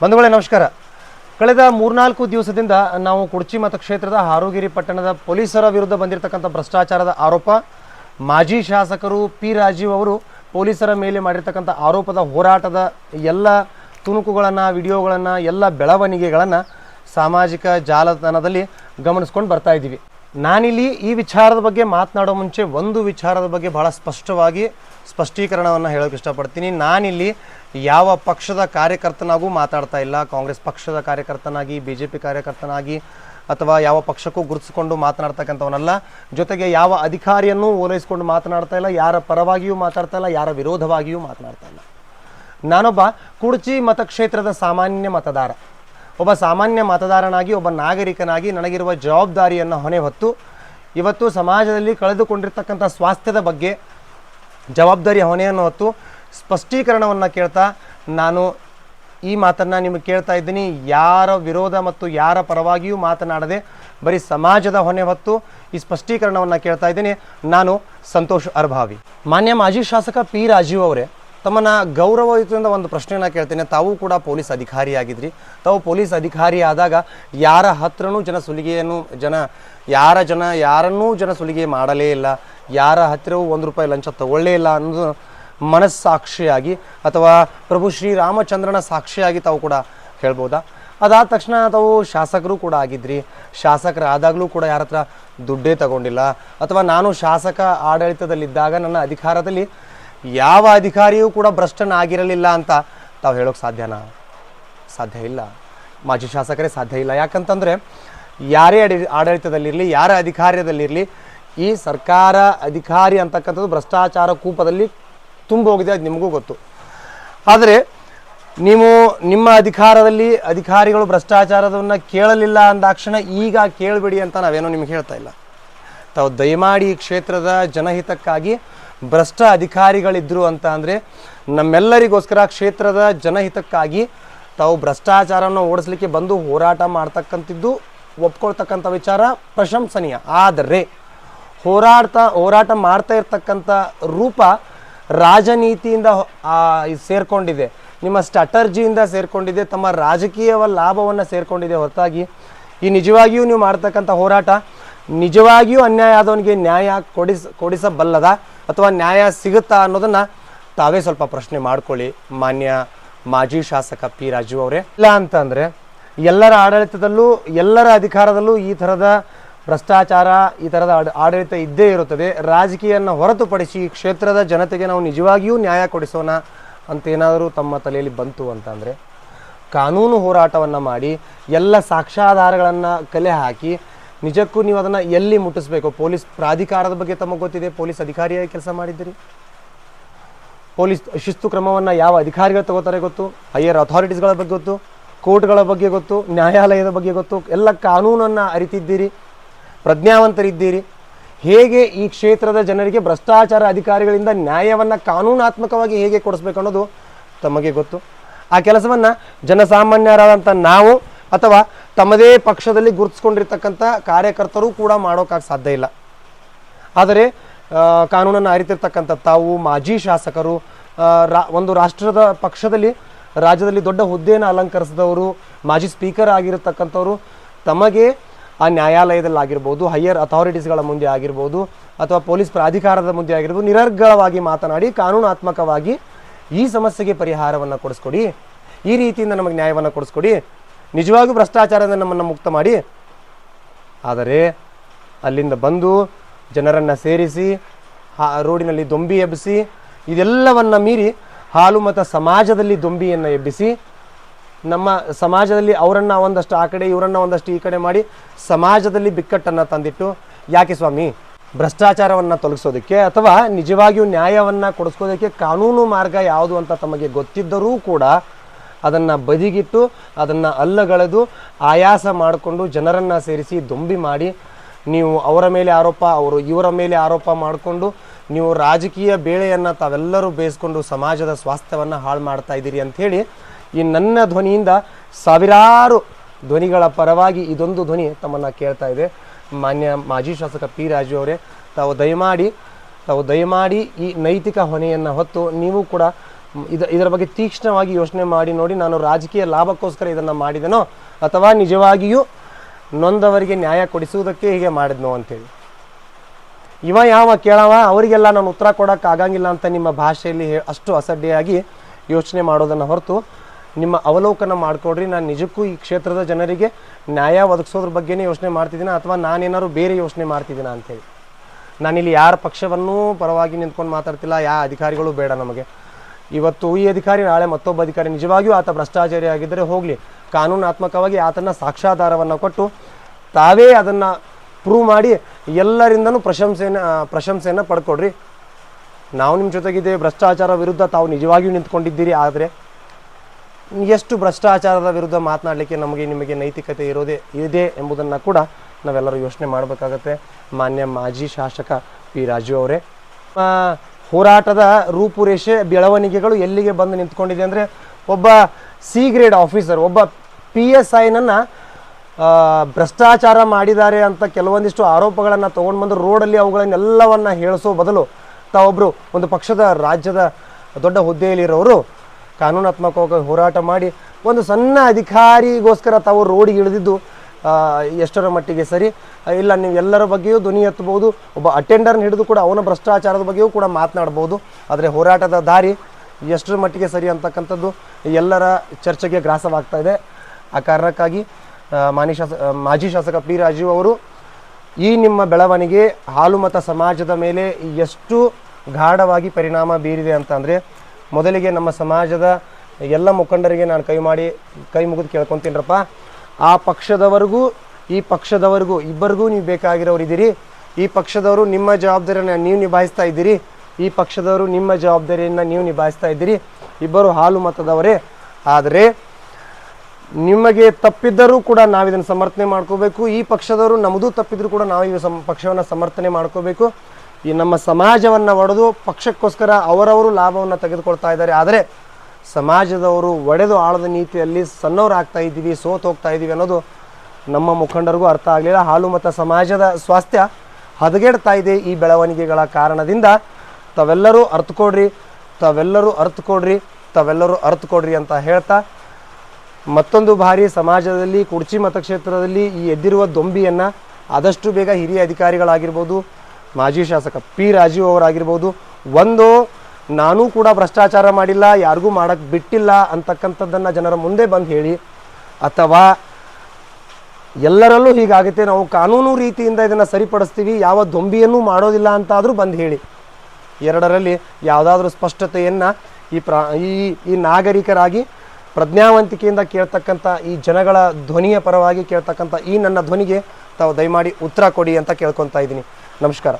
ಬಂಧುಗಳೇ, ನಮಸ್ಕಾರ. ಕಳೆದ ಮೂರ್ನಾಲ್ಕು ದಿವಸದಿಂದ ನಾವು ಕುಡ್ಚಿ ಮತಕ್ಷೇತ್ರದ ಹಾರೋಗಿರಿ ಪಟ್ಟಣದ ಪೊಲೀಸರ ವಿರುದ್ಧ ಬಂದಿರತಕ್ಕಂಥ ಭ್ರಷ್ಟಾಚಾರದ ಆರೋಪ. ಮಾಜಿ ಶಾಸಕರು ಪಿ ರಾಜೀವ್ ಅವರು ಪೊಲೀಸರ ಮೇಲೆ ಮಾಡಿರ್ತಕ್ಕಂಥ ಆರೋಪದ ಹೋರಾಟದ ಎಲ್ಲ ತುಣುಕುಗಳನ್ನು, ವಿಡಿಯೋಗಳನ್ನು, ಎಲ್ಲ ಬೆಳವಣಿಗೆಗಳನ್ನು ಸಾಮಾಜಿಕ ಜಾಲತಾಣದಲ್ಲಿ ಗಮನಿಸ್ಕೊಂಡು ಬರ್ತಾ ಇದ್ದೀವಿ. ನಾನಿಲ್ಲಿ ಈ ವಿಚಾರದ ಬಗ್ಗೆ ಮಾತನಾಡೋ ಮುಂಚೆ ಒಂದು ವಿಚಾರದ ಬಗ್ಗೆ ಬಹಳ ಸ್ಪಷ್ಟವಾಗಿ ಸ್ಪಷ್ಟೀಕರಣವನ್ನು ಹೇಳೋಕೆ ಇಷ್ಟಪಡ್ತೀನಿ. ನಾನಿಲ್ಲಿ ಯಾವ ಪಕ್ಷದ ಕಾರ್ಯಕರ್ತನಾಗೂ ಮಾತಾಡ್ತಾ ಇಲ್ಲ. ಕಾಂಗ್ರೆಸ್ ಪಕ್ಷದ ಕಾರ್ಯಕರ್ತನಾಗಿ ಬಿ ಜೆ ಪಿ ಕಾರ್ಯಕರ್ತನಾಗಿ, ಅಥವಾ ಯಾವ ಪಕ್ಷಕ್ಕೂ ಗುರುತಿಸಿಕೊಂಡು ಮಾತನಾಡ್ತಕ್ಕಂಥವನಲ್ಲ. ಜೊತೆಗೆ ಯಾವ ಅಧಿಕಾರಿಯನ್ನೂ ಓಲೈಸ್ಕೊಂಡು ಮಾತನಾಡ್ತಾ ಇಲ್ಲ. ಯಾರ ಪರವಾಗಿಯೂ ಮಾತಾಡ್ತಾ ಇಲ್ಲ. ಯಾರ ವಿರೋಧವಾಗಿಯೂ ಮಾತನಾಡ್ತಾ ಇಲ್ಲ. ನಾನೊಬ್ಬ ಕುಡ್ಚಿ ಮತಕ್ಷೇತ್ರದ ಸಾಮಾನ್ಯ ಮತದಾರ. ಒಬ್ಬ ಸಾಮಾನ್ಯ ಮತದಾರನಾಗಿ, ಒಬ್ಬ ನಾಗರಿಕನಾಗಿ ನನಗಿರುವ ಜವಾಬ್ದಾರಿಯನ್ನು ಹೊಣೆ ಹೊತ್ತು, ಇವತ್ತು ಸಮಾಜದಲ್ಲಿ ಕಳೆದುಕೊಂಡಿರ್ತಕ್ಕಂಥ ಸ್ವಾಸ್ಥ್ಯದ ಬಗ್ಗೆ ಜವಾಬ್ದಾರಿ ಹೊಣೆಯನ್ನು ಹೊತ್ತು ಸ್ಪಷ್ಟೀಕರಣವನ್ನು ಕೇಳ್ತಾ ನಾನು ಈ ಮಾತನ್ನು ನಿಮಗೆ ಕೇಳ್ತಾ ಇದ್ದೀನಿ. ಯಾರ ವಿರೋಧ ಮತ್ತು ಯಾರ ಪರವಾಗಿಯೂ ಮಾತನಾಡದೆ ಬರೀ ಸಮಾಜದ ಹೊಣೆ ಹೊತ್ತು ಈ ಸ್ಪಷ್ಟೀಕರಣವನ್ನು ಕೇಳ್ತಾ ಇದ್ದೀನಿ. ನಾನು ಸಂತೋಷ್ ಅರ್ಭಾವಿ ಮಾನ್ಯ ಮಾಜಿ ಶಾಸಕ ಪಿ ರಾಜೀವ್ ಅವರೇ ತಮ್ಮನ್ನ ಗೌರವಯುತದಿಂದ ಒಂದು ಪ್ರಶ್ನೆಯನ್ನ ಕೇಳ್ತೇನೆ. ತಾವು ಕೂಡ ಪೊಲೀಸ್ ಅಧಿಕಾರಿ ಆಗಿದ್ರಿ ತಾವು ಪೊಲೀಸ್ ಅಧಿಕಾರಿ ಆದಾಗ ಯಾರ ಹತ್ರನೂ ಜನ ಸುಲಿಗೆಯನ್ನು, ಜನ, ಯಾರ ಜನ, ಯಾರನ್ನೂ ಜನ ಸುಲಿಗೆ ಮಾಡಲೇ ಇಲ್ಲ. ಯಾರ ಹತ್ತಿರವೂ ಒಂದು ರೂಪಾಯಿ ಲಂಚ ತಗೊಳ್ಳೇ ಇಲ್ಲ ಅನ್ನೋದು ಮನಸ್ಸಾಕ್ಷಿಯಾಗಿ ಅಥವಾ ಪ್ರಭು ಶ್ರೀರಾಮಚಂದ್ರನ ಸಾಕ್ಷಿಯಾಗಿ ತಾವು ಕೂಡ ಹೇಳ್ಬೋದಾ? ಅದಾದ ತಕ್ಷಣ ತಾವು ಶಾಸಕರು ಕೂಡ ಆಗಿದ್ರಿ. ಶಾಸಕರಾದಾಗಲೂ ಕೂಡ ಯಾರ ಹತ್ರ ದುಡ್ಡೇ ತಗೊಂಡಿಲ್ಲ. ಅಥವಾ ನಾನು ಶಾಸಕ ಆಡಳಿತದಲ್ಲಿದ್ದಾಗ ನನ್ನ ಅಧಿಕಾರದಲ್ಲಿ ಯಾವ ಅಧಿಕಾರಿಯೂ ಕೂಡ ಭ್ರಷ್ಟನಾಗಿರಲಿಲ್ಲ ಅಂತ ತಾವು ಹೇಳೋಕೆ ಸಾಧ್ಯನಾ? ಸಾಧ್ಯ ಇಲ್ಲ. ಮಾಜಿ ಶಾಸಕರೇ ಸಾಧ್ಯ ಇಲ್ಲ. ಯಾಕಂತಂದರೆ ಯಾರೇ ಅಡಿ ಆಡಳಿತದಲ್ಲಿರಲಿ, ಯಾರ ಅಧಿಕಾರದಲ್ಲಿರಲಿ, ಈ ಸರ್ಕಾರ ಅಧಿಕಾರಿ ಅಂತಕ್ಕಂಥದ್ದು ಭ್ರಷ್ಟಾಚಾರ ಕೂಪದಲ್ಲಿ ತುಂಬೋಗಿದೆ ಅದು ನಿಮಗೂ ಗೊತ್ತು. ಆದರೆ ನೀವು ನಿಮ್ಮ ಅಧಿಕಾರದಲ್ಲಿ ಅಧಿಕಾರಿಗಳು ಭ್ರಷ್ಟಾಚಾರವನ್ನು ಕೇಳಲಿಲ್ಲ ಅಂದಾಕ್ಷಣ ಈಗ ಕೇಳಬೇಡಿ ಅಂತ ನಾವೇನೋ ನಿಮ್ಗೆ ಹೇಳ್ತಾ ಇಲ್ಲ. ತಾವು ದಯಮಾಡಿ ಕ್ಷೇತ್ರದ ಜನಹಿತಕ್ಕಾಗಿ ಭ್ರಷ್ಟ ಅಧಿಕಾರಿಗಳಿದ್ದರು ಅಂತ ಅಂದರೆ ನಮ್ಮೆಲ್ಲರಿಗೋಸ್ಕರ ಕ್ಷೇತ್ರದ ಜನಹಿತಕ್ಕಾಗಿ ತಾವು ಭ್ರಷ್ಟಾಚಾರವನ್ನು ಓಡಿಸ್ಲಿಕ್ಕೆ ಬಂದು ಹೋರಾಟ ಮಾಡ್ತಕ್ಕಂಥದ್ದು ಒಪ್ಕೊಳ್ತಕ್ಕಂಥ ವಿಚಾರ ಪ್ರಶಂಸನೀಯ. ಆದರೆ ಹೋರಾಡ್ತಾ, ಹೋರಾಟ ಮಾಡ್ತಾ ಇರ್ತಕ್ಕಂಥ ರೂಪ ರಾಜನೀತಿಯಿಂದ ಸೇರಿಕೊಂಡಿದೆ. ನಿಮ್ಮ ಸ್ಟ್ರಾಟರ್ಜಿಯಿಂದ ಸೇರ್ಕೊಂಡಿದೆ, ತಮ್ಮ ರಾಜಕೀಯ ಲಾಭವನ್ನು ಸೇರ್ಕೊಂಡಿದೆ ಹೊರತಾಗಿ. ಈ ನಿಜವಾಗಿಯೂ ನೀವು ಮಾಡ್ತಕ್ಕಂಥ ಹೋರಾಟ ನಿಜವಾಗಿಯೂ ಅನ್ಯಾಯ ಆದವನಿಗೆ ನ್ಯಾಯ ಕೊಡಿಸ, ಕೊಡಿಸಬಲ್ಲದ ಅಥವಾ ನ್ಯಾಯ ಸಿಗುತ್ತಾ ಅನ್ನೋದನ್ನು ತಾವೇ ಸ್ವಲ್ಪ ಪ್ರಶ್ನೆ ಮಾಡ್ಕೊಳ್ಳಿ. ಮಾನ್ಯ ಮಾಜಿ ಶಾಸಕ ಪಿ ರಾಜು ಅವರೇ. ಇಲ್ಲ ಅಂತಂದರೆ ಎಲ್ಲರ ಆಡಳಿತದಲ್ಲೂ, ಎಲ್ಲರ ಅಧಿಕಾರದಲ್ಲೂ ಈ ಥರದ ಭ್ರಷ್ಟಾಚಾರ, ಈ ಥರದ ಆಡ- ಆಡಳಿತ ಇದ್ದೇ ಇರುತ್ತದೆ. ರಾಜಕೀಯವನ್ನು ಹೊರತುಪಡಿಸಿ ಕ್ಷೇತ್ರದ ಜನತೆಗೆ ನಾವು ನಿಜವಾಗಿಯೂ ನ್ಯಾಯ ಕೊಡಿಸೋಣ ಅಂತ ಏನಾದರೂ ತಮ್ಮ ತಲೆಯಲ್ಲಿ ಬಂತು ಅಂತಂದರೆ ಕಾನೂನು ಹೋರಾಟವನ್ನು ಮಾಡಿ, ಎಲ್ಲ ಸಾಕ್ಷ್ಯಾಧಾರಗಳನ್ನು ಕಲೆ ಹಾಕಿ ನಿಜಕ್ಕೂ ನೀವು ಅದನ್ನು ಎಲ್ಲಿ ಮುಟ್ಟಿಸ್ಬೇಕು? ಪೊಲೀಸ್ ಪ್ರಾಧಿಕಾರದ ಬಗ್ಗೆ ತಮಗೆ ಗೊತ್ತಿದೆ? ಪೊಲೀಸ್ ಅಧಿಕಾರಿಯಾಗಿ ಕೆಲಸ ಮಾಡಿದ್ದೀರಿ? ಪೊಲೀಸ್ ಶಿಸ್ತು ಕ್ರಮವನ್ನು ಯಾವ ಅಧಿಕಾರಿಗಳು ತಗೋತಾರೆ ಗೊತ್ತು? ಹೈಯರ್ ಅಥಾರಿಟೀಸ್ಗಳ ಬಗ್ಗೆ ಗೊತ್ತು? ಕೋರ್ಟ್ಗಳ ಬಗ್ಗೆ ಗೊತ್ತು? ನ್ಯಾಯಾಲಯದ ಬಗ್ಗೆ ಗೊತ್ತು? ಎಲ್ಲ ಕಾನೂನನ್ನು ಅರಿತಿದ್ದೀರಿ? ಪ್ರಜ್ಞಾವಂತರಿದ್ದೀರಿ? ಹೇಗೆ ಈ ಕ್ಷೇತ್ರದ ಜನರಿಗೆ ಭ್ರಷ್ಟಾಚಾರ ಅಧಿಕಾರಿಗಳಿಂದ ನ್ಯಾಯವನ್ನು ಕಾನೂನಾತ್ಮಕವಾಗಿ ಹೇಗೆ ಕೊಡಿಸ್ಬೇಕು ಅನ್ನೋದು ತಮಗೆ ಗೊತ್ತು. ಆ ಕೆಲಸವನ್ನು ಜನಸಾಮಾನ್ಯರಾದಂಥ ನಾವು ಅಥವಾ ತಮ್ಮದೇ ಪಕ್ಷದಲ್ಲಿ ಗುರುತಿಸ್ಕೊಂಡಿರ್ತಕ್ಕಂಥ ಕಾರ್ಯಕರ್ತರು ಕೂಡ ಮಾಡೋಕ್ಕಾಗಿ ಸಾಧ್ಯ ಇಲ್ಲ. ಆದರೆ ಕಾನೂನನ್ನು ಅರಿತಿರ್ತಕ್ಕಂಥ ತಾವು, ಮಾಜಿ ಶಾಸಕರು ರಾ, ಒಂದು ರಾಷ್ಟ್ರದ ಪಕ್ಷದಲ್ಲಿ ರಾಜ್ಯದಲ್ಲಿ ದೊಡ್ಡ ಹುದ್ದೆಯನ್ನು ಅಲಂಕರಿಸಿದವರು, ಮಾಜಿ ಸ್ಪೀಕರ್ ಆಗಿರತಕ್ಕಂಥವ್ರು, ತಮಗೆ ಆ ನ್ಯಾಯಾಲಯದಲ್ಲಿ ಆಗಿರ್ಬೋದು, ಹೈಯರ್ ಅಥಾರಿಟೀಸ್ಗಳ ಮುಂದೆ ಆಗಿರ್ಬೋದು, ಅಥವಾ ಪೊಲೀಸ್ ಪ್ರಾಧಿಕಾರದ ಮುಂದೆ ಆಗಿರ್ಬೋದು, ನಿರರ್ಗಳವಾಗಿ ಮಾತನಾಡಿ ಕಾನೂನಾತ್ಮಕವಾಗಿ ಈ ಸಮಸ್ಯೆಗೆ ಪರಿಹಾರವನ್ನು ಕೊಡಿಸ್ಕೊಡಿ, ಈ ರೀತಿಯಿಂದ ನಮಗೆ ನ್ಯಾಯವನ್ನು ಕೊಡಿಸ್ಕೊಡಿ ನಿಜವಾಗೂ ಭ್ರಷ್ಟಾಚಾರದಿಂದ ನಮ್ಮನ್ನು ಮುಕ್ತ ಮಾಡಿ. ಆದರೆ ಅಲ್ಲಿಂದ ಬಂದು ಜನರನ್ನು ಸೇರಿಸಿ, ಆ ರೋಡಿನಲ್ಲಿ ದೊಂಬಿ ಎಬ್ಬಿಸಿ, ಇದೆಲ್ಲವನ್ನು ಮೀರಿ ಹಾಲು ಮತ ಸಮಾಜದಲ್ಲಿ ದೊಂಬಿಯನ್ನು ಎಬ್ಬಿಸಿ, ನಮ್ಮ ಸಮಾಜದಲ್ಲಿ ಅವರನ್ನು ಒಂದಷ್ಟು ಆ ಕಡೆ, ಇವರನ್ನು ಒಂದಷ್ಟು ಈ ಕಡೆ ಮಾಡಿ ಸಮಾಜದಲ್ಲಿ ಬಿಕ್ಕಟ್ಟನ್ನು ತಂದಿಟ್ಟು, ಯಾಕೆ ಸ್ವಾಮಿ? ಭ್ರಷ್ಟಾಚಾರವನ್ನು ತೊಲಗಿಸೋದಕ್ಕೆ ಅಥವಾ ನಿಜವಾಗಿಯೂ ನ್ಯಾಯವನ್ನು ಕೊಡಿಸ್ಕೋದಕ್ಕೆ ಕಾನೂನು ಮಾರ್ಗ ಯಾವುದು ಅಂತ ತಮಗೆ ಗೊತ್ತಿದ್ದರೂ ಕೂಡ ಅದನ್ನು ಬದಿಗಿಟ್ಟು ಅದನ್ನು ಅಲ್ಲಗಳೆದು ಆಯಾಸ ಮಾಡಿಕೊಂಡು ಜನರನ್ನು ಸೇರಿಸಿ ದೊಂಬಿ ಮಾಡಿ ನೀವು ಅವರ ಮೇಲೆ ಆರೋಪ, ಅವರು ಇವರ ಮೇಲೆ ಆರೋಪ ಮಾಡಿಕೊಂಡು ನೀವು ರಾಜಕೀಯ ಬೇಳೆಯನ್ನು ತಾವೆಲ್ಲರೂ ಬೇಯಿಸ್ಕೊಂಡು ಸಮಾಜದ ಸ್ವಾಸ್ಥ್ಯವನ್ನು ಹಾಳು ಮಾಡ್ತಾ ಇದ್ದೀರಿ ಅಂಥೇಳಿ ಈ ನನ್ನ ಧ್ವನಿಯಿಂದ ಸಾವಿರಾರು ಧ್ವನಿಗಳ ಪರವಾಗಿ ಇದೊಂದು ಧ್ವನಿ ತಮ್ಮನ್ನು ಕೇಳ್ತಾ ಇದೆ. ಮಾನ್ಯ ಮಾಜಿ ಶಾಸಕ ಪಿ ರಾಜು ಅವರೇ, ತಾವು ದಯಮಾಡಿ ತಾವು ದಯಮಾಡಿ ಈ ನೈತಿಕ ಹೊಣೆಯನ್ನು ಹೊತ್ತು ನೀವು ಕೂಡ ಇದ ಇದರ ಬಗ್ಗೆ ತೀಕ್ಷ್ಣವಾಗಿ ಯೋಚನೆ ಮಾಡಿ ನೋಡಿ ನಾನು ರಾಜಕೀಯ ಲಾಭಕ್ಕೋಸ್ಕರ ಇದನ್ನು ಮಾಡಿದನೋ ಅಥವಾ ನಿಜವಾಗಿಯೂ ನೊಂದವರಿಗೆ ನ್ಯಾಯ ಕೊಡಿಸುವುದಕ್ಕೆ ಹೀಗೆ ಮಾಡಿದ್ನೋ ಅಂತೇಳಿ. ಇವ ಯಾವ ಕೇಳವ? ಅವರಿಗೆಲ್ಲ ನಾನು ಉತ್ತರ ಕೊಡೋಕ್ಕಾಗಂಗಿಲ್ಲ ಅಂತ ನಿಮ್ಮ ಭಾಷೆಯಲ್ಲಿ ಅಷ್ಟು ಅಸಡ್ಡೆಯಾಗಿ ಯೋಚನೆ ಮಾಡೋದನ್ನು ಹೊರತು ನಿಮ್ಮ ಅವಲೋಕನ ಮಾಡಿಕೊಡ್ರಿ. ನಾನು ನಿಜಕ್ಕೂ ಈ ಕ್ಷೇತ್ರದ ಜನರಿಗೆ ನ್ಯಾಯ ಒದಗಿಸೋದ್ರ ಬಗ್ಗೆನೇ ಯೋಚನೆ ಮಾಡ್ತಿದ್ದೀನ ಅಥವಾ ನಾನೇನಾದ್ರು ಬೇರೆ ಯೋಚನೆ ಮಾಡ್ತಿದ್ದೀನ ಅಂತೇಳಿ. ನಾನಿಲ್ಲಿ ಯಾರ ಪಕ್ಷವನ್ನೂ ಪರವಾಗಿ ನಿಂತ್ಕೊಂಡು ಮಾತಾಡ್ತಿಲ್ಲ. ಯಾವ ಅಧಿಕಾರಿಗಳು ಬೇಡ ನಮಗೆ. ಇವತ್ತು ಈ ಅಧಿಕಾರಿ, ನಾಳೆ ಮತ್ತೊಬ್ಬ ಅಧಿಕಾರಿ ನಿಜವಾಗಿಯೂ ಆತ ಭ್ರಷ್ಟಾಚಾರಿ ಆಗಿದ್ದರೆ ಹೋಗಲಿ. ಕಾನೂನಾತ್ಮಕವಾಗಿ ಆತನ ಸಾಕ್ಷ್ಯಾಧಾರವನ್ನು ಕೊಟ್ಟು ತಾವೇ ಅದನ್ನು ಪ್ರೂವ್ ಮಾಡಿ ಎಲ್ಲರಿಂದನೂ ಪ್ರಶಂಸೆಯನ್ನು ಪ್ರಶಂಸೆಯನ್ನು ಪಡ್ಕೊಡ್ರಿ. ನಾವು ನಿಮ್ಮ ಜೊತೆಗಿದ್ದೇವೆ, ಭ್ರಷ್ಟಾಚಾರ ವಿರುದ್ಧ ತಾವು ನಿಜವಾಗಿಯೂ ನಿಂತ್ಕೊಂಡಿದ್ದೀರಿ, ಆದರೆ ಎಷ್ಟು ಭ್ರಷ್ಟಾಚಾರದ ವಿರುದ್ಧ ಮಾತನಾಡಲಿಕ್ಕೆ ನಮಗೆ ನಿಮಗೆ ನೈತಿಕತೆ ಇರೋದೇ, ಇದೆ ಎಂಬುದನ್ನು ಕೂಡ ನಾವೆಲ್ಲರೂ ಯೋಚನೆ ಮಾಡಬೇಕಾಗತ್ತೆ. ಮಾನ್ಯ ಮಾಜಿ ಶಾಸಕ ಪಿ ರಾಜು ಅವರೇ. ಹೋರಾಟದ ರೂಪುರೇಷೆ ಬೆಳವಣಿಗೆಗಳು ಎಲ್ಲಿಗೆ ಬಂದು ನಿಂತ್ಕೊಂಡಿದೆ ಅಂದರೆ ಒಬ್ಬ ಸಿ ಗ್ರೇಡ್ ಆಫೀಸರ್, ಒಬ್ಬ ಪಿ ಎಸ್ ಐನನ್ನು ಭ್ರಷ್ಟಾಚಾರ ಮಾಡಿದ್ದಾರೆ ಅಂತ ಕೆಲವೊಂದಿಷ್ಟು ಆರೋಪಗಳನ್ನು ತೊಗೊಂಡು ಬಂದು ರೋಡಲ್ಲಿ ಅವುಗಳನ್ನೆಲ್ಲವನ್ನು ಹೇಳಿಸೋ ಬದಲು ತಾವೊಬ್ಬರು ಒಂದು ಪಕ್ಷದ, ರಾಜ್ಯದ ದೊಡ್ಡ ಹುದ್ದೆಯಲ್ಲಿರೋರು ಕಾನೂನಾತ್ಮಕವಾಗಿ ಹೋರಾಟ ಮಾಡಿ ಒಂದು ಸಣ್ಣ ಅಧಿಕಾರಿಗೋಸ್ಕರ ತಾವು ರೋಡಿಗೆ ಇಳಿದಿದ್ದು ಎಷ್ಟರ ಮಟ್ಟಿಗೆ ಸರಿ? ಇಲ್ಲ ನೀವು ಎಲ್ಲರ ಬಗ್ಗೆಯೂ ಧ್ವನಿ ಎತ್ತಬಹುದು. ಒಬ್ಬ ಅಟೆಂಡರ್ನ ಹಿಡಿದು ಕೂಡ ಅವನ ಭ್ರಷ್ಟಾಚಾರದ ಬಗ್ಗೆಯೂ ಕೂಡ ಮಾತನಾಡ್ಬೋದು ಆದರೆ ಹೋರಾಟದ ದಾರಿ ಎಷ್ಟರ ಮಟ್ಟಿಗೆ ಸರಿ ಅಂತಕ್ಕಂಥದ್ದು ಎಲ್ಲರ ಚರ್ಚೆಗೆ ಗ್ರಾಸವಾಗ್ತಾ ಇದೆ. ಆ ಕಾರಣಕ್ಕಾಗಿ ಮಾನಿ ಶಾಸ ಮಾಜಿ ಶಾಸಕ ಪಿ ರಾಜೀವ್ ಅವರು ಈ ನಿಮ್ಮ ಬೆಳವಣಿಗೆ ಹಾಲು ಮತ ಸಮಾಜದ ಮೇಲೆ ಎಷ್ಟು ಗಾಢವಾಗಿ ಪರಿಣಾಮ ಬೀರಿದೆ ಅಂತಂದರೆ ಮೊದಲಿಗೆ ನಮ್ಮ ಸಮಾಜದ ಎಲ್ಲ ಮುಖಂಡರಿಗೆ ನಾನು ಕೈ ಮಾಡಿ, ಕೈ ಮುಗಿದು ಕೇಳ್ಕೊತೀನರಪ್ಪ. ಆ ಪಕ್ಷದವರೆಗೂ, ಈ ಪಕ್ಷದವರೆಗೂ, ಇಬ್ಬರಿಗೂ ನೀವು ಬೇಕಾಗಿರೋರು ಇದ್ದೀರಿ. ಈ ಪಕ್ಷದವರು ನಿಮ್ಮ ಜವಾಬ್ದಾರಿಯನ್ನು ನೀವು ನಿಭಾಯಿಸ್ತಾ ಇದ್ದೀರಿ. ಈ ಪಕ್ಷದವರು ನಿಮ್ಮ ಜವಾಬ್ದಾರಿಯನ್ನು ನೀವು ನಿಭಾಯಿಸ್ತಾ ಇದ್ದೀರಿ. ಇಬ್ಬರು ಹಾಲು ಮತದವರೇ. ಆದರೆ, ನಿಮಗೆ ತಪ್ಪಿದ್ದರೂ ಕೂಡ ನಾವು ಇದನ್ನು ಸಮರ್ಥನೆ ಮಾಡ್ಕೋಬೇಕು. ಈ ಪಕ್ಷದವರು ನಮ್ಮದೂ ತಪ್ಪಿದ್ರು ಕೂಡ ನಾವು ಈ ಪಕ್ಷವನ್ನು ಸಮರ್ಥನೆ ಮಾಡ್ಕೋಬೇಕು. ಈ ನಮ್ಮ ಸಮಾಜವನ್ನು ಒಡೆದು ಪಕ್ಷಕ್ಕೋಸ್ಕರ ಅವರವರು ಲಾಭವನ್ನು ತೆಗೆದುಕೊಳ್ತಾ ಇದ್ದಾರೆ. ಆದರೆ ಸಮಾಜದವರು ಒಡೆದು ಆಳದ ನೀತಿಯಲ್ಲಿ ಸಣ್ಣವರಾಗ್ತಾ ಇದ್ದೀವಿ, ಸೋತು ಹೋಗ್ತಾ ಇದ್ದೀವಿ ಅನ್ನೋದು ನಮ್ಮ ಮುಖಂಡರಿಗೂ ಅರ್ಥ ಆಗಲಿಲ್ಲ. ಹಾಲು ಮತ್ತು ಸಮಾಜದ ಸ್ವಾಸ್ಥ್ಯ ಹದಗೆಡ್ತಾ ಇದೆ ಈ ಬೆಳವಣಿಗೆಗಳ ಕಾರಣದಿಂದ. ತಾವೆಲ್ಲರೂ ಅರ್ಥಕೊಡ್ರಿ ತಾವೆಲ್ಲರೂ ಅರ್ಥಕೊಡ್ರಿ ತಾವೆಲ್ಲರೂ ಅರ್ಥಕೊಡ್ರಿ ಅಂತ ಹೇಳ್ತಾ, ಮತ್ತೊಂದು ಬಾರಿ ಸಮಾಜದಲ್ಲಿ ಕುರ್ಚಿ ಮತಕ್ಷೇತ್ರದಲ್ಲಿ ಈ ಎದ್ದಿರುವ ದೊಂಬಿಯನ್ನು ಆದಷ್ಟು ಬೇಗ ಹಿರಿಯ ಅಧಿಕಾರಿಗಳಾಗಿರ್ಬೋದು, ಮಾಜಿ ಶಾಸಕ ಪಿ ರಾಜೀವ್ ಅವರಾಗಿರ್ಬೋದು, ಒಂದು ನಾನೂ ಕೂಡ ಭ್ರಷ್ಟಾಚಾರ ಮಾಡಿಲ್ಲ, ಯಾರಿಗೂ ಮಾಡೋಕ್ಕೆ ಬಿಟ್ಟಿಲ್ಲ ಅಂತಕ್ಕಂಥದ್ದನ್ನು ಜನರ ಮುಂದೆ ಬಂದು ಹೇಳಿ, ಅಥವಾ ಎಲ್ಲರಲ್ಲೂ ಹೀಗಾಗುತ್ತೆ, ನಾವು ಕಾನೂನು ರೀತಿಯಿಂದ ಇದನ್ನು ಸರಿಪಡಿಸ್ತೀವಿ, ಯಾವ ದೊಂಬಿಯನ್ನು ಮಾಡೋದಿಲ್ಲ ಅಂತಾದರೂ ಬಂದು ಹೇಳಿ. ಎರಡರಲ್ಲಿ ಯಾವುದಾದ್ರೂ ಸ್ಪಷ್ಟತೆಯನ್ನು ಈ ಪ್ರಾ, ಈ ಈ ನಾಗರಿಕರಾಗಿ ಪ್ರಜ್ಞಾವಂತಿಕೆಯಿಂದ ಕೇಳ್ತಕ್ಕಂಥ ಈ ಜನಗಳ ಧ್ವನಿಯ ಪರವಾಗಿ ಕೇಳ್ತಕ್ಕಂಥ ಈ ನನ್ನ ಧ್ವನಿಗೆ ತಾವು ದಯಮಾಡಿ ಉತ್ತರ ಕೊಡಿ ಅಂತ ಕೇಳ್ಕೊತಾ ಇದ್ದೀನಿ. ನಮಸ್ಕಾರ.